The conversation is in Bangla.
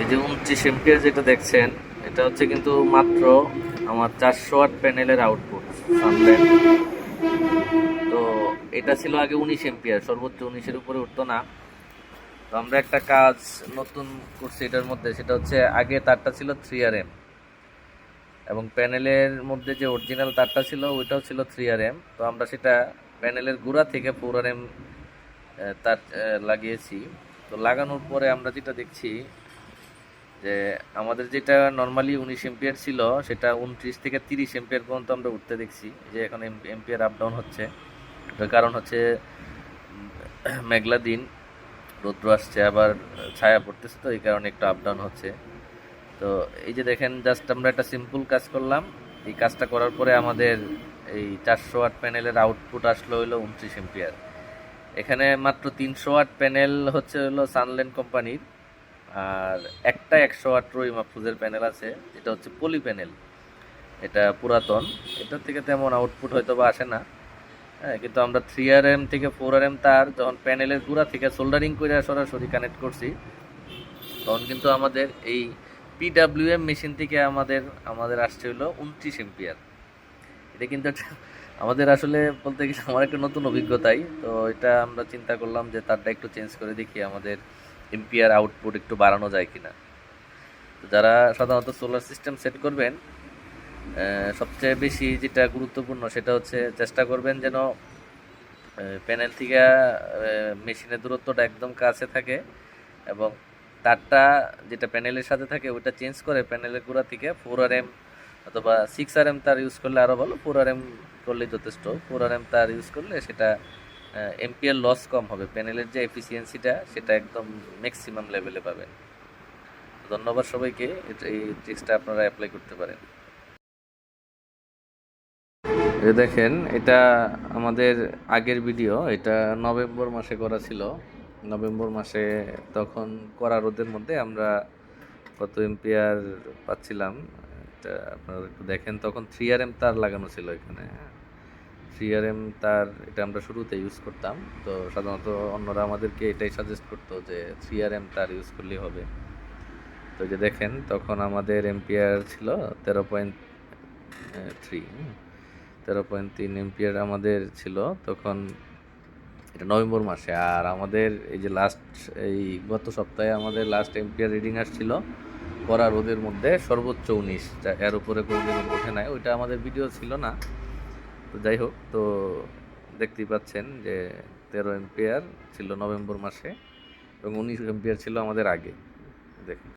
এই যে উনত্রিশ এমপিয়ার যেটা দেখছেন, এটা হচ্ছে কিন্তু মাত্র আমার চারশো ওয়াট প্যানেলের আউটপুট তো এটা ছিল আগে উনিশ এমপিয়ার সর্বোচ্চ উনিশের উপরে উঠতো না। তো আমরা একটা কাজ নতুন করছি এটার মধ্যে, সেটা হচ্ছে আগে তারটা ছিল থ্রি আর এম এবং প্যানেলের মধ্যে যে অরিজিনাল তারটা ছিল, ওইটাও ছিল থ্রি আর এম তো আমরা সেটা প্যানেলের গুঁড়া থেকে ফোর আর এম তার লাগিয়েছি। তো লাগানোর পরে আমরা যেটা দেখছি যে আমাদের যেটা নর্মালি উনিশ এম্পিয়ার ছিল, সেটা উনত্রিশ থেকে তিরিশ এম্পিয়ার পর্যন্ত আমরা উঠতে দেখছি। যে এখন এম্পিয়ার আপ ডাউন হচ্ছে। এটার কারণ হচ্ছে মেঘলা দিন, রৌদ্র আসছে, আবার ছায়া পড়তেছে তো, এই কারণে একটু আপ ডাউন হচ্ছে। তো এই যে দেখেন জাস্ট আমরা একটা সিম্পল কাজ করলাম। এই কাজটা করার পরে আমাদের এই চারশো ওয়াট প্যানেলের আউটপুট আসলো হলো উনত্রিশ এম্পিয়ার এখানে মাত্র তিনশো ওয়াট প্যানেল হচ্ছে হলো সানল্যান্ড কোম্পানির। আর একটা একশো ওয়াট রই মাহফুজের প্যানেল আছে এটা হচ্ছে পলি প্যানেল। এটা পুরাতন। এটার থেকে তেমন আউটপুট হয়তো বা আসে না। হ্যাঁ কিন্তু আমরা থ্রি আর এম থেকে ফোর আর এম তার যখন প্যানেলের গুঁড়া থেকে সোল্ডারিং করে সরাসরি কানেক্ট করছি, তখন কিন্তু আমাদের এই পিডাব্লিউএম মেশিন থেকে আমাদের আমাদের আসছে হলো উনত্রিশ এম্পিয়ার। এটা কিন্তু আমাদের আসলে বলতে গেলে আমার একটা নতুন অভিজ্ঞতাই। তো এটা আমরা চিন্তা করলাম যে তারটা একটু চেঞ্জ করে দেখি আমাদের এম্পিয়ার আউটপুট একটু বাড়ানো যায় কিনা। তো যারা সাধারণত সোলার সিস্টেম সেট করবেন সবচেয়ে বেশি যেটা গুরুত্বপূর্ণ সেটা হচ্ছে চেষ্টা করবেন যেন প্যানেল থেকে মেশিনের দূরত্বটা একদম কাছে থাকে এবং তারটা যেটা প্যানেলের সাথে থাকে ওটা চেঞ্জ করে প্যানেলের গোড়া থেকে ফোর আর এম অথবা সিক্স আর এম তার ইউজ করলে আরও ভালো ফোর আর এম করলেই যথেষ্ট। ফোর আর এম তার ইউজ করলে সেটা এমপিএল লস কম হবে। প্যানেলের যে এফিসিয়েন্সিটা সেটা একদম ম্যাক্সিমাম লেভেলে পাবেন। ধন্যবাদ সবাইকে এই ট্রিক্সটা আপনারা অ্যাপ্লাই করতে পারেন। এই দেখেন, এটা আমাদের আগের ভিডিও এটা নভেম্বর মাসে করা ছিল। নভেম্বর মাসে তখন করা রোদের মধ্যে আমরা কত এম্পিয়ার পাচ্ছিলাম? এটা আপনারা একটু দেখেন, তখন থ্রি আর এম তার লাগানো ছিল এখানে। থ্রি আর এম তার, এটা আমরা শুরুতে ইউজ করতাম। তো সাধারণত অন্যরা আমাদেরকে এটাই সাজেস্ট করতো যে থ্রি আর এম তার ইউজ করলেই হবে। তো যে দেখেন, তখন আমাদের এম্পিয়ার ছিল তেরো পয়েন্ট থ্রি তেরো পয়েন্ট তিন এম্পিয়ার আমাদের ছিল তখন, এটা নভেম্বর মাসে। আর আমাদের এই যে লাস্ট এই গত সপ্তাহে আমাদের লাস্ট এম্পিয়ার রিডিং আসছিল করা রোদের মধ্যে সর্বোচ্চ উনিশ, যা এর উপরে কোনোদিন ওঠে নাই। ওইটা আমাদের ভিডিও ছিল না। তো যাই হোক, তো দেখতেই পাচ্ছেন যে তেরো এম্পিয়ার ছিল নভেম্বর মাসে এবং উনিশ এম্পিয়ার ছিল আমাদের আগে। দেখুন।